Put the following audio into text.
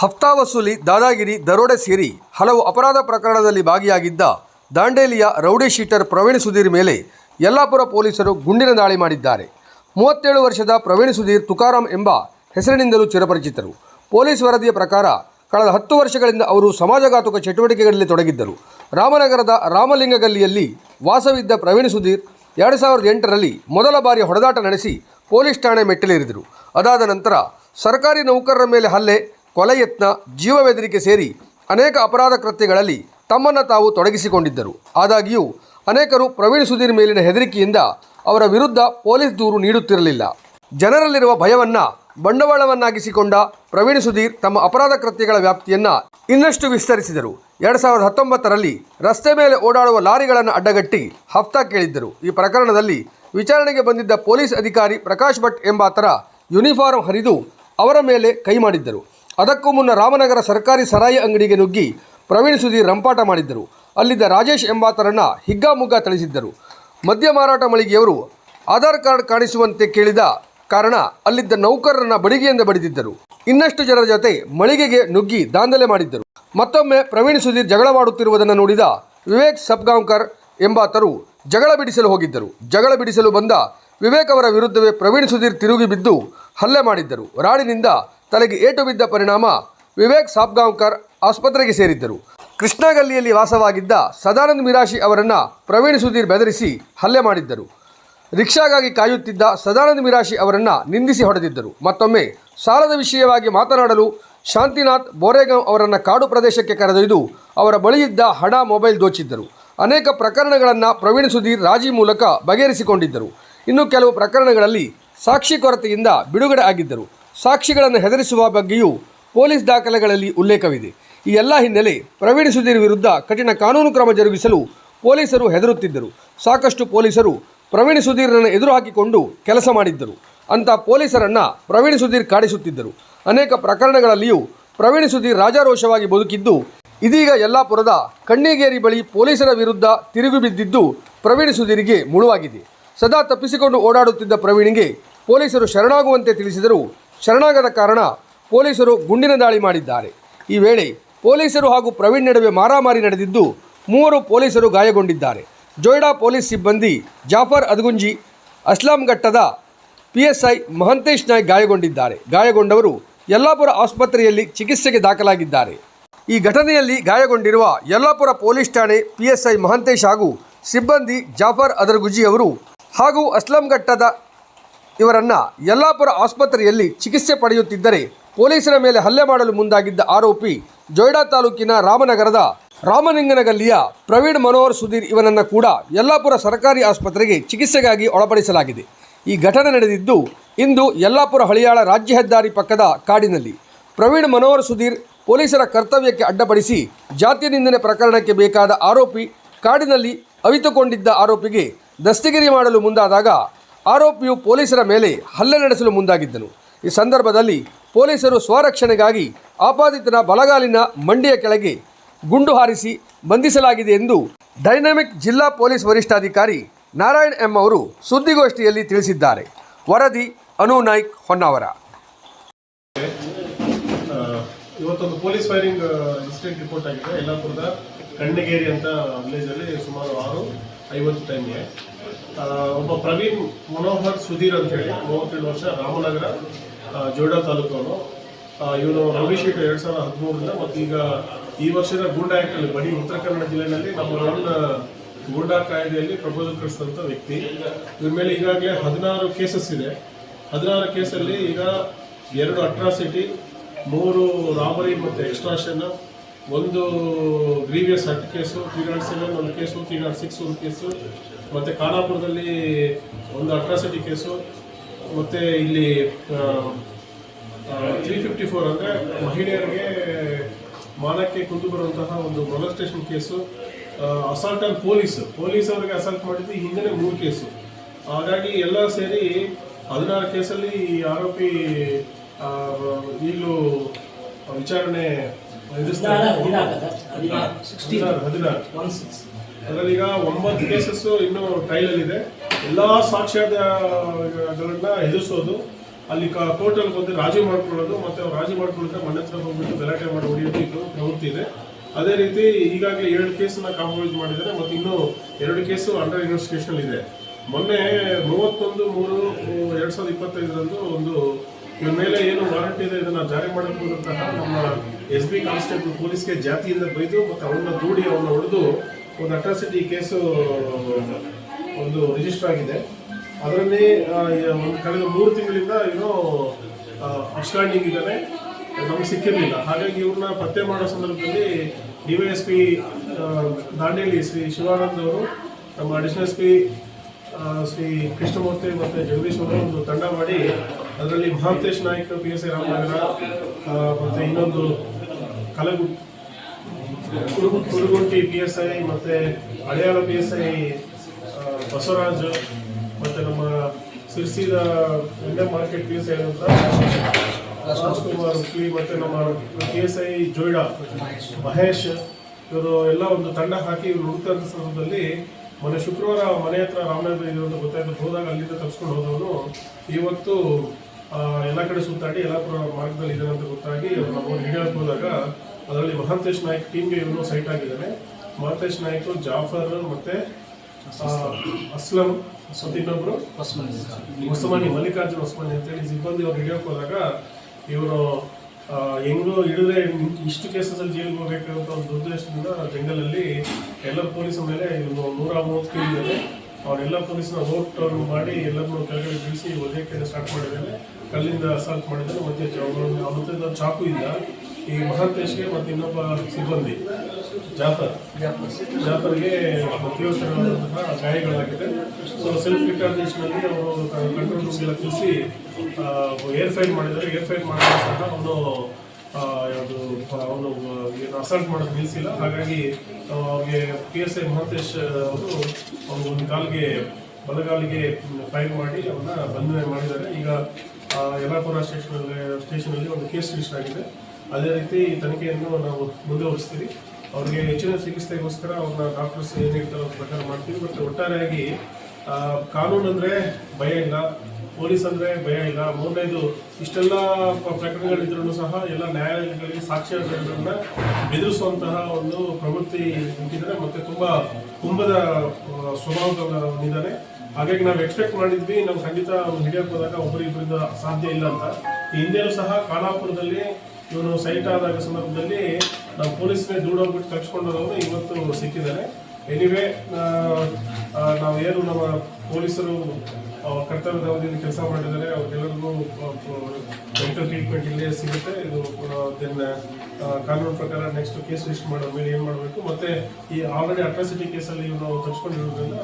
ಹಫ್ತಾ ವಸೂಲಿ, ದಾದಾಗಿರಿ, ದರೋಡೆ ಸೇರಿ ಹಲವು ಅಪರಾಧ ಪ್ರಕರಣದಲ್ಲಿ ಭಾಗಿಯಾಗಿದ್ದ ದಾಂಡೇಲಿಯ ರೌಡಿ ಶೀಟರ್ ಪ್ರವೀಣ್ ಸುಧೀರ್ ಮೇಲೆ ಯಲ್ಲಾಪುರ ಪೊಲೀಸರು ಗುಂಡಿನ ದಾಳಿ ಮಾಡಿದ್ದಾರೆ. ಮೂವತ್ತೇಳು ವರ್ಷದ ಪ್ರವೀಣ್ ಸುಧೀರ್ ತುಕಾರಾಂ ಎಂಬ ಹೆಸರಿನಿಂದಲೂ ಚಿರಪರಿಚಿತರು. ಪೊಲೀಸ್ ವರದಿಯ ಪ್ರಕಾರ ಕಳೆದ ಹತ್ತು ವರ್ಷಗಳಿಂದ ಅವರು ಸಮಾಜಘಾತುಕ ಚಟುವಟಿಕೆಗಳಲ್ಲಿ ತೊಡಗಿದ್ದರು. ರಾಮನಗರದ ರಾಮಲಿಂಗ ಗಲ್ಲಿಯಲ್ಲಿ ವಾಸವಿದ್ದ ಪ್ರವೀಣ್ ಸುಧೀರ್ ಎರಡು ಸಾವಿರದ ಎಂಟರಲ್ಲಿ ಮೊದಲ ಬಾರಿ ಹೊಡೆದಾಟ ನಡೆಸಿ ಪೊಲೀಸ್ ಠಾಣೆ ಮೆಟ್ಟಿಲೇರಿದರು. ಅದಾದ ನಂತರ ಸರ್ಕಾರಿ ನೌಕರರ ಮೇಲೆ ಹಲ್ಲೆ ಕೊಲೆ ಯತ್ನ, ಜೀವ ಬೆದರಿಕೆ ಸೇರಿ ಅನೇಕ ಅಪರಾಧ ಕೃತ್ಯಗಳಲ್ಲಿ ತಮ್ಮನ್ನು ತಾವು ತೊಡಗಿಸಿಕೊಂಡಿದ್ದರು. ಆದಾಗ್ಯೂ, ಅನೇಕರು ಪ್ರವೀಣ್ ಸುಧೀರ್ ಮೇಲಿನ ಹೆದರಿಕೆಯಿಂದ ಅವರ ವಿರುದ್ಧ ಪೊಲೀಸ್ ದೂರು ನೀಡುತ್ತಿರಲಿಲ್ಲ. ಜನರಲ್ಲಿರುವ ಭಯವನ್ನು ಬಂಡವಾಳವನ್ನಾಗಿಸಿಕೊಂಡ ಪ್ರವೀಣ್ ಸುಧೀರ್ ತಮ್ಮ ಅಪರಾಧ ಕೃತ್ಯಗಳ ವ್ಯಾಪ್ತಿಯನ್ನು ಇನ್ನಷ್ಟು ವಿಸ್ತರಿಸಿದರು. ಎರಡು ಸಾವಿರದ ಹತ್ತೊಂಬತ್ತರಲ್ಲಿ ರಸ್ತೆ ಮೇಲೆ ಓಡಾಡುವ ಲಾರಿಗಳನ್ನು ಅಡ್ಡಗಟ್ಟಿ ಹಫ್ತಾ ಕೇಳಿದ್ದರು. ಈ ಪ್ರಕರಣದಲ್ಲಿ ವಿಚಾರಣೆಗೆ ಬಂದಿದ್ದ ಪೊಲೀಸ್ ಅಧಿಕಾರಿ ಪ್ರಕಾಶ್ ಭಟ್ ಎಂಬಾತರ ಯೂನಿಫಾರ್ಮ್ ಹರಿದು ಅವರ ಮೇಲೆ ಕೈ ಮಾಡಿದ್ದರು. ಅದಕ್ಕೂ ಮುನ್ನ ರಾಮನಗರ ಸರ್ಕಾರಿ ಸರಾಯಿ ಅಂಗಡಿಗೆ ನುಗ್ಗಿ ಪ್ರವೀಣ್ ಸುಧೀರ್ ರಂಪಾಟ ಮಾಡಿದ್ದರು. ಅಲ್ಲಿದ್ದ ರಾಜೇಶ್ ಎಂಬಾತರನ್ನ ಹಿಗ್ಗಾಮುಗ್ಗಾ ಥಳಿಸಿದ್ದರು. ಮದ್ಯ ಮಾರಾಟ ಮಳಿಗೆಯವರು ಆಧಾರ್ ಕಾರ್ಡ್ ಕಾಣಿಸುವಂತೆ ಕೇಳಿದ ಕಾರಣ ಅಲ್ಲಿದ್ದ ನೌಕರರನ್ನ ಬಡಿಗೆಯಿಂದ ಬಡಿದಿದ್ದರು. ಇನ್ನಷ್ಟು ಜನರ ಜೊತೆ ಮಳಿಗೆಗೆ ನುಗ್ಗಿ ದಾಂಧಲೆ ಮಾಡಿದ್ದರು. ಮತ್ತೊಮ್ಮೆ ಪ್ರವೀಣ್ ಸುಧೀರ್ ಜಗಳವಾಡುತ್ತಿರುವುದನ್ನು ನೋಡಿದ ವಿವೇಕ್ ಸಬ್ಗಾಂವ್ಕರ್ ಎಂಬಾತರು ಜಗಳ ಬಿಡಿಸಲು ಹೋಗಿದ್ದರು. ಜಗಳ ಬಿಡಿಸಲು ಬಂದ ವಿವೇಕ್ ಅವರ ವಿರುದ್ಧವೇ ಪ್ರವೀಣ್ ಸುಧೀರ್ ತಿರುಗಿ ಬಿದ್ದು ಹಲ್ಲೆ ಮಾಡಿದ್ದರು. ರಾಡಿನಿಂದ ತಲೆಗೆ ಏಟು ಬಿದ್ದ ಪರಿಣಾಮ ವಿವೇಕ್ ಸಾಬ್ಗಾಂವ್ಕರ್ ಆಸ್ಪತ್ರೆಗೆ ಸೇರಿದ್ದರು. ಕೃಷ್ಣಗಲ್ಲಿಯಲ್ಲಿ ವಾಸವಾಗಿದ್ದ ಸದಾನಂದ್ ಮಿರಾಶಿ ಅವರನ್ನು ಪ್ರವೀಣ್ ಸುಧೀರ್ ಬೆದರಿಸಿ ಹಲ್ಲೆ ಮಾಡಿದ್ದರು. ರಿಕ್ಷಾಗಾಗಿ ಕಾಯುತ್ತಿದ್ದ ಸದಾನಂದ ಮಿರಾಶಿ ಅವರನ್ನು ನಿಂದಿಸಿ ಹೊಡೆದಿದ್ದರು. ಮತ್ತೊಮ್ಮೆ ಸಾಲದ ವಿಷಯವಾಗಿ ಮಾತನಾಡಲು ಶಾಂತಿನಾಥ್ ಬೋರೆಗಾಂವ್ ಅವರನ್ನು ಕಾಡು ಪ್ರದೇಶಕ್ಕೆ ಕರೆದೊಯ್ದು ಅವರ ಬಳಿಯಿದ್ದ ಹಣ ಮೊಬೈಲ್ ದೋಚಿದ್ದರು. ಅನೇಕ ಪ್ರಕರಣಗಳನ್ನು ಪ್ರವೀಣ್ ಸುಧೀರ್ ರಾಜಿ ಮೂಲಕ ಬಗೆಹರಿಸಿಕೊಂಡಿದ್ದರು. ಇನ್ನು ಕೆಲವು ಪ್ರಕರಣಗಳಲ್ಲಿ ಸಾಕ್ಷಿ ಕೊರತೆಯಿಂದ ಬಿಡುಗಡೆ ಆಗಿದ್ದರು. ಸಾಕ್ಷಿಗಳನ್ನು ಹೆದರಿಸುವ ಬಗ್ಗೆಯೂ ಪೊಲೀಸ್ ದಾಖಲೆಗಳಲ್ಲಿ ಉಲ್ಲೇಖವಿದೆ. ಈ ಎಲ್ಲ ಹಿನ್ನೆಲೆ ಪ್ರವೀಣ್ ಸುಧೀರ್ ವಿರುದ್ಧ ಕಠಿಣ ಕಾನೂನು ಕ್ರಮ ಜರುಗಿಸಲು ಪೊಲೀಸರು ಹೆದರುತ್ತಿದ್ದರು. ಸಾಕಷ್ಟು ಪೊಲೀಸರು ಪ್ರವೀಣ್ ಸುಧೀರ್ನನ್ನು ಎದುರು ಹಾಕಿಕೊಂಡು ಕೆಲಸ ಮಾಡಿದ್ದರು. ಅಂತ ಪೊಲೀಸರನ್ನು ಪ್ರವೀಣ್ ಸುಧೀರ್ ಕಾಡಿಸುತ್ತಿದ್ದರು. ಅನೇಕ ಪ್ರಕರಣಗಳಲ್ಲಿಯೂ ಪ್ರವೀಣ್ ಸುಧೀರ್ ರಾಜಾರೋಷವಾಗಿ ಬದುಕಿದ್ದು, ಇದೀಗ ಯಲ್ಲಾಪುರದ ಕಣ್ಣಿಗೇರಿ ಬಳಿ ಪೊಲೀಸರ ವಿರುದ್ಧ ತಿರುಗಿ ಬಿದ್ದಿದ್ದು ಪ್ರವೀಣ್ ಸುಧೀರ್ಗೆ ಮುಳುವಾಗಿದೆ. ಸದಾ ತಪ್ಪಿಸಿಕೊಂಡು ಓಡಾಡುತ್ತಿದ್ದ ಪ್ರವೀಣ್ಗೆ ಪೊಲೀಸರು ಶರಣಾಗುವಂತೆ ತಿಳಿಸಿದರೂ ಶರಣಾಗದ ಕಾರಣ ಪೊಲೀಸರು ಗುಂಡಿನ ದಾಳಿ ಮಾಡಿದ್ದಾರೆ. ಈ ವೇಳೆ ಪೊಲೀಸರು ಹಾಗೂ ಪ್ರವೀಣ್ ನಡುವೆ ಮಾರಾಮಾರಿ ನಡೆದಿದ್ದು ಮೂವರು ಪೊಲೀಸರು ಗಾಯಗೊಂಡಿದ್ದಾರೆ. ಜೋಯ್ಡಾ ಪೊಲೀಸ್ ಸಿಬ್ಬಂದಿ Jafar ಅದ್ಗುಂಜಿ ಅಸ್ಲಾಂಘಟ್ಟದ P S I Mahantesh Naik ಗಾಯಗೊಂಡಿದ್ದಾರೆ. ಗಾಯಗೊಂಡವರು ಯಲ್ಲಾಪುರ ಆಸ್ಪತ್ರೆಯಲ್ಲಿ ಚಿಕಿತ್ಸೆಗೆ ದಾಖಲಾಗಿದ್ದಾರೆ. ಈ ಘಟನೆಯಲ್ಲಿ ಗಾಯಗೊಂಡಿರುವ ಯಲ್ಲಾಪುರ ಪೊಲೀಸ್ ಠಾಣೆ ಪಿ ಎಸ್ ಐ ಮಹಂತೇಶ್ ಹಾಗೂ ಸಿಬ್ಬಂದಿ ಜಾಫರ್ ಅದರ್ಗುಜಿ ಅವರು ಹಾಗೂ ಅಸ್ಲಾಂ ಘಟ್ಟದ ಇವರನ್ನ ಯಲ್ಲಾಪುರ ಆಸ್ಪತ್ರೆಯಲ್ಲಿ ಚಿಕಿತ್ಸೆ ಪಡೆಯುತ್ತಿದ್ದರೆ ಪೊಲೀಸರ ಮೇಲೆ ಹಲ್ಲೆ ಮಾಡಲು ಮುಂದಾಗಿದ್ದ ಆರೋಪಿ ಜೊಯ್ಡಾ ತಾಲೂಕಿನ ರಾಮನಗರದ ರಾಮಲಿಂಗನಗಲ್ಲಿಯ ಪ್ರವೀಣ್ ಮನೋಹರ್ ಸುಧೀರ್ ಇವನನ್ನು ಕೂಡ ಯಲ್ಲಾಪುರ ಸರ್ಕಾರಿ ಆಸ್ಪತ್ರೆಗೆ ಚಿಕಿತ್ಸೆಗಾಗಿ ಒಳಪಡಿಸಲಾಗಿದೆ. ಈ ಘಟನೆ ನಡೆದಿದ್ದು ಇಂದು ಯಲ್ಲಾಪುರ ಹಳಿಯಾಳ ರಾಜ್ಯ ಹೆದ್ದಾರಿ ಪಕ್ಕದ ಕಾಡಿನಲ್ಲಿ. ಪ್ರವೀಣ್ ಮನೋಹರ್ ಸುಧೀರ್ ಪೊಲೀಸರ ಕರ್ತವ್ಯಕ್ಕೆ ಅಡ್ಡಪಡಿಸಿ ಜಾತಿ ನಿಂದನೆ ಪ್ರಕರಣಕ್ಕೆ ಬೇಕಾದ ಆರೋಪಿ ಕಾಡಿನಲ್ಲಿ ಅವಿತುಕೊಂಡಿದ್ದ ಆರೋಪಿಗೆ ದಸ್ತಗಿರಿ ಮಾಡಲು ಮುಂದಾದಾಗ ಆರೋಪಿಯು ಪೊಲೀಸರ ಮೇಲೆ ಹಲ್ಲೆ ನಡೆಸಲು ಮುಂದಾಗಿದ್ದನು. ಈ ಸಂದರ್ಭದಲ್ಲಿ ಪೊಲೀಸರು ಸ್ವರಕ್ಷಣೆಗಾಗಿ ಆಪಾದಿತನ ಬಲಗಾಲಿನ ಮಂಡಿಯ ಕೆಳಗೆ ಗುಂಡು ಹಾರಿಸಿ ಬಂಧಿಸಲಾಗಿದೆ ಎಂದು ಡೈನಾಮಿಕ್ ಜಿಲ್ಲಾ ಪೊಲೀಸ್ ವರಿಷ್ಠಾಧಿಕಾರಿ ನಾರಾಯಣ್ ಎಂ ಅವರು ಸುದ್ದಿಗೋಷ್ಠಿಯಲ್ಲಿ ತಿಳಿಸಿದ್ದಾರೆ. ವರದಿ ಅನು ನಾಯ್ಕ್ ಹೊನ್ನಾವರ. ಇವತ್ತೊಂದು ಪೊಲೀಸ್ ಫೈರಿಂಗ್ ಇನ್ಸಿಡೆಂಟ್ ರಿಪೋರ್ಟ್ ಆಗಿದೆ. ಯಲ್ಲಾಪುರದ ಕಣ್ಣಿಗೇರಿ ಅಂತ ವಿಲೇಜ್ ಅಲ್ಲಿ ಸುಮಾರು ಆರು ಐವತ್ತು ಟೈಮ್ಗೆ ಒಬ್ಬ ಪ್ರವೀಣ್ ಮನೋಹರ್ ಸುಧೀರ್ ಅಂತ ಹೇಳಿ ಮೂವತ್ತೇಳು ವರ್ಷ ರಾಮನಗರ ಜೋಡ ತಾಲೂಕವನು. ಇವನು ರೌಡಿ ಎರಡು ಸಾವಿರದ ಹದಿಮೂರರಿಂದ ಮತ್ತು ಈಗ ಈ ವರ್ಷದ ಗೂಂಡಾ ಆ್ಯಕ್ಟಲ್ಲಿ ಬರೀ ಉತ್ತರ ಕನ್ನಡ ಜಿಲ್ಲೆಯಲ್ಲಿ ನಮ್ಮ ನನ್ನ ಗೂಂಡಾ ಕಾಯ್ದೆಯಲ್ಲಿ ಪ್ರಪೋಸಲ್ ಕಳಿಸಿದಂಥ ವ್ಯಕ್ತಿ. ಇವ್ರ ಮೇಲೆ ಈಗಾಗಲೇ ಹದಿನಾರು ಕೇಸಸ್ ಇದೆ. ಹದಿನಾರು ಕೇಸಲ್ಲಿ ಈಗ ಎರಡು ಅಟ್ರಾಸಿಟಿ ಮೂರು ರಾಬರಿ ಮತ್ತು ಎಕ್ಸ್ಟ್ರಾಷನ್ ಒಂದು grievous hurt case three nought seven ಒಂದು ಕೇಸು ತ್ರೀ ನಾಟ್ ಸಿಕ್ಸ್ ಒಂದು ಕೇಸು ಮತ್ತು ಖಾನಾಪುರದಲ್ಲಿ ಒಂದು ಅಟ್ರಾಸಿಟಿ ಕೇಸು ಮತ್ತು ಇಲ್ಲಿ ತ್ರೀ ಫಿಫ್ಟಿ ಫೋರ್ ಅಂದರೆ ಮಹಿಳೆಯರಿಗೆ ಮಾನಕ್ಕೆ ಕುಂದು ಬರುವಂತಹ ಒಂದು molestation case assault on police police ಅವರಿಗೆ ಅಸಾಲ್ಟ್ ಮಾಡಿದ್ದು ಹಿಂದೆ ಮೂರು ಕೇಸು ಹಾಗಾಗಿ ಎಲ್ಲ ಸೇರಿ ಹದಿನಾರು ಕೇಸಲ್ಲಿ ಈ ಆರೋಪಿ ಈಗಲೂ ವಿಚಾರಣೆ ಅದರಲ್ಲಿ ಈಗ ಒಂಬತ್ತು ಕೇಸಸ್ ಇನ್ನೂ ಟ್ರೈಲಲ್ಲಿದೆ ಎಲ್ಲ ಸಾಕ್ಷ್ಯಾಧಾರಗಳನ್ನ ಎದುರಿಸೋದು, ಅಲ್ಲಿ ಕೋರ್ಟಲ್ಲಿ ಬಂದು ರಾಜಿ ಮಾಡ್ಕೊಳ್ಳೋದು ಮತ್ತೆ ರಾಜಿ ಮಾಡ್ಕೊಳ್ಳೋದ್ರೆ ಮನೆ ಹತ್ರ ಹೋಗ್ಬಿಟ್ಟು ಗಲಾಟೆ ಮಾಡಿ ಹೊಡೆಯೋದು ಇದು ಪ್ರವೃತ್ತಿ ಇದೆ. ಅದೇ ರೀತಿ ಈಗಾಗಲೇ ಏಳು ಕೇಸನ್ನ ಕಾಂಪ್ರಮೈಸ್ ಮಾಡಿದ್ದಾರೆ, ಮತ್ತೆ ಇನ್ನು ಎರಡು ಕೇಸು ಅಂಡರ್ ಇನ್ವೆಸ್ಟಿಗೇಷನ್ ಇದೆ. ಮೊನ್ನೆ ಮೂವತ್ತೊಂದು, ಮೂರು, ಎರಡ್ ಸಾವಿರದ ಇಪ್ಪತ್ತೈದರಂದು ಒಂದು ಇವನ ಮೇಲೆ ಏನು ವಾರಂಟ್ ಇದೆ ಇದನ್ನ ಜಾರಿ ಮಾಡಬಹುದಂತಹ ಹೋದಂತಹ ನಮ್ಮ ಎಸ್ ಬಿ ಕಾನ್ಸ್ಟೇಬಲ್ ಪೊಲೀಸ್ಗೆ ಜಾತಿಯಿಂದ ಬೈದು ಮತ್ತು ಅವನ್ನ ದೂಡಿ ಅವನ್ನ ಹೊಡೆದು ಒಂದು ಅಟ್ರಾಸಿಟಿ ಕೇಸು ಒಂದು ರಿಜಿಸ್ಟರ್ ಆಗಿದೆ. ಅದರಲ್ಲಿ ಒಂದು ಕಳೆದ ಮೂರು ತಿಂಗಳಿಂದ ಏನೋ ಅಪ್ಸ್ಟ್ಯಾಂಡಿಂಗ್ ಇದ್ದಾನೆ. ನಮ್ಗೆ ಸಿಕ್ಕಿರಲಿಲ್ಲ. ಹಾಗಾಗಿ ಇವ್ರನ್ನ ಪತ್ತೆ ಮಾಡೋ ಸಂದರ್ಭದಲ್ಲಿ ಡಿವೈಎಸ್ಪಿ ದಾಂಡೇಲಿ ಶ್ರೀ ಶಿವಾನಂದ್ ಅವರು, ನಮ್ಮ additional S P Shri Krishnamurthy ಮತ್ತು ಜಗದೀಶ್ ಅವರು ಒಂದು ತಂಡ ಮಾಡಿ ಅದರಲ್ಲಿ Mahantesh Naik P S I Ramanagara ಮತ್ತು ಇನ್ನೊಂದು ಕಲಗು ಕುರುಗು- ಕುರುಗುಂಟಿ ಪಿ ಎಸ್ ಐ ಮತ್ತೆ Haliyal P S I Basavaraj, ಮತ್ತೆ ನಮ್ಮ ಸಿರ್ಸಿದ ಎಣ್ಣೆ ಮಾರ್ಕೆಟ್ ಪಿ ಎಸ್ ಐ ಅಂತ ರಾಜ್ಕುಮಾರ್ ಹುಕ್ಲಿ ಮತ್ತೆ ನಮ್ಮ P S I Joida Mahesh, ಇವರು ಎಲ್ಲ ಒಂದು ತಂಡ ಹಾಕಿ ಇವರು ಹುಡುಕ್ತಾ ಸಂದರ್ಭದಲ್ಲಿ ಮೊನ್ನೆ ಶುಕ್ರವಾರ ಮನೆ ಹತ್ರ ರಾಮನಗರ ಇದ್ರು ಅಂತ ಗೊತ್ತಾಯ್ತು. ಹೋದಾಗ ಅಲ್ಲಿಂದ ತಪ್ಸ್ಕೊಂಡು ಹೋದವನು. ಇವತ್ತು ಎಲ್ಲ ಕಡೆ ಸುತ್ತಾಡಿ ಎಲ್ಲ ಮಾರ್ಗದಲ್ಲಿ ಇದ್ದಾನೆ ಅಂತ ಗೊತ್ತಾಗಿ ಅವ್ರು ನಮ್ಮ ಹಿಡಿಯೋಕೆ ಹೋದಾಗ ಅದರಲ್ಲಿ ಮಹಾಂತೇಶ್ ನಾಯ್ಕ್ ಟೀಮ್ಗೆ ಇವನು ಸೈಟ್ ಆಗಿದ್ದಾನೆ. ಮಹಾಂತೇಶ್ ನಾಯ್ಕ್ ಜಾಫರ್ ಮತ್ತೆ ಅಸ್ಲಂ ಮತ್ತೆ ಹೊಸಮಾನಿ ಉಸ್ಮಾನಿ ಮಲ್ಲಿಕಾರ್ಜುನ್ ಉಸ್ಮಾನಿ ಅಂತೇಳಿ ಸಿಬ್ಬಂದಿ ಅವ್ರು ಹಿಡಿಯೋಕೆ ಹೋದಾಗ ಇವರು ಹೆಂಗೋ ಹಿಡಿದ್ರೆ ಇಷ್ಟು ಕೇಸಲ್ಲಿ ಜೈಲಿಗೆ ಹೋಗ್ಬೇಕು ಅಂತ ಒಂದು ಉದ್ದೇಶದಿಂದ ಜಂಗಲಲ್ಲಿ ಎಲ್ಲ ಪೊಲೀಸರ ಮೇಲೆ ನೂರ ಮೂವತ್ತು ಕೆ ಇದ್ದಾರೆ ಅವರೆಲ್ಲ ಪೊಲೀಸ್ನ ಓಟ್ ಮಾಡಿ ಎಲ್ಲರನ್ನೂ ಕೆಳಗಡೆ ಬೀಳಿಸಿ ಒದೆಕ್ಕೆ ಸ್ಟಾರ್ಟ್ ಮಾಡಿದ್ದಾರೆ. ಕಲ್ಲಿಂದ ಅಸಾಲ್ಟ್ ಮಾಡಿದ್ದಾರೆ. ಮತ್ತೆ ಅವನ ಚಾಕು ಇಲ್ಲ. ಈ ಮಹಾಂತೇಶ್ಗೆ ಮತ್ತು ಇನ್ನೊಬ್ಬ ಸಿಬ್ಬಂದಿ, ಜಾಫರ್. ಜಾಫರ್ಗೆ ಪ್ರತಿಯೋಗಿರುವಂತಹ ಗಾಯಗಳಾಗಿದೆ. ಸೊ ಸೆಲ್ಫ್ ಡಿಟರ್ಮಿನೇಷನ್ ಅಲ್ಲಿ ಅವರು ಕಂಟ್ರೋಲ್ ರೂಮ್ ಎಲ್ಲ ತಿಳಿಸಿ ಏರ್ ಫೈರ್ ಮಾಡಿದ್ದಾರೆ. ಏರ್ ಫೈರ್ ಮಾಡಿದ ಸಹ ಅವನು ಯಾವುದು, ಅವನು, ಏನು ಅಸಲ್ಟ್ ಮಾಡೋದು ನಿಲ್ಲಿಸಿಲ್ಲ ಹಾಗಾಗಿ ಅವ್ರಿಗೆ ಪಿ ಎಸ್ ಐ ಮಹಾಂತೇಶ್ ಅವರು ಒಂದು ಕಾಲಿಗೆ, ಬಲಗಾಲಿಗೆ ಫೈರ್ ಮಾಡಿ ಅವನ್ನ ಬಂಧನೆ ಮಾಡಿದ್ದಾರೆ. ಈಗ ಯಲ್ಲಾಪುರ ಸ್ಟೇಷನ್ ಸ್ಟೇಷನಲ್ಲಿ ಒಂದು ಕೇಸ್ ರಿಜಿಸ್ಟರ್ ಆಗಿದೆ. ಅದೇ ರೀತಿ ತನಿಖೆಯನ್ನು ನಾವು ಮುಂದುವರಿಸ್ತೀವಿ ಅವ್ರಿಗೆ ಹೆಚ್ಚಿನ ಚಿಕಿತ್ಸೆಗೋಸ್ಕರ ಅವ್ರನ್ನ ಡಾಕ್ಟರ್ಸ್ ಏನು ಹೇಳ್ತಾರೋ ಪ್ರಕಾರ ಮಾಡ್ತೀವಿ. ಮತ್ತು ಒಟ್ಟಾರೆಯಾಗಿ ಕಾನೂನು ಅಂದರೆ ಭಯ ಇಲ್ಲ, ಪೊಲೀಸ್ ಅಂದರೆ ಭಯ ಇಲ್ಲ. ಮೂರನೇದು, ಇಷ್ಟೆಲ್ಲ ಪ್ರಕರಣಗಳಿದ್ರೂ ಸಹ ಎಲ್ಲ ನ್ಯಾಯಾಲಯಗಳಿಗೆ ಸಾಕ್ಷ್ಯಾಧಾರಗಳನ್ನ ಬೆದರಿಸುವಂತಹ ಒಂದು ಪ್ರವೃತ್ತಿ ನಿಂತಿದ್ದಾರೆ ಮತ್ತೆ ತುಂಬ ಕುಂಭದ ಹೊಂದಿದ್ದಾರೆ ಹಾಗಾಗಿ ನಾವು ಎಕ್ಸ್ಪೆಕ್ಟ್ ಮಾಡಿದ್ವಿ, ನಾವು ಖಂಡಿತ ಅವ್ನು ಹಿಡಿಯೋಕೆ ಹೋದಾಗ ಒಬ್ಬರಿಬ್ಬರಿಂದ ಸಾಧ್ಯ ಇಲ್ಲ ಅಂತ. ಈ ಹಿಂದೆನೂ ಸಹ ಖಾನಾಪುರದಲ್ಲಿ ಇವನು ಸೈಟ್ ಆದಾಗ ಸಂದರ್ಭದಲ್ಲಿ ನಾವು ಪೊಲೀಸ್ನೇ ದೂಡೋಗ್ಬಿಟ್ಟು ತಪ್ಪಿಸ್ಕೊಂಡವನು ಇವತ್ತು ಸಿಕ್ಕಿದ್ದಾರೆ. ಎನಿವೇ ನಾವು ಏನು ನಮ್ಮ ಪೊಲೀಸರು ಕರ್ತವ್ಯದ ಅವಧಿಯಲ್ಲಿ ಕೆಲಸ ಮಾಡಿದ್ದಾರೆ, ಅವ್ರಿಗೆಲ್ಲರಿಗೂ ಮೆಡಿಕಲ್ ಟ್ರೀಟ್ಮೆಂಟ್ ಇಲ್ಲೇ ಸಿಗುತ್ತೆ. ಇದು ದೆನ್ ಕಾನೂನು ಪ್ರಕಾರ ನೆಕ್ಸ್ಟ್ ಕೇಸ್ ರಿಜಿಸ್ಟರ್ ಮಾಡೋ ಏನು ಮಾಡಬೇಕು? ಮತ್ತೆ ಈ ಆಲ್ರೆಡಿ ಅಟ್ರಾಸಿಟಿ ಕೇಸಲ್ಲಿ ಇವರು ತಪ್ಪಿಸ್ಕೊಂಡಿರೋದ್ರಿಂದ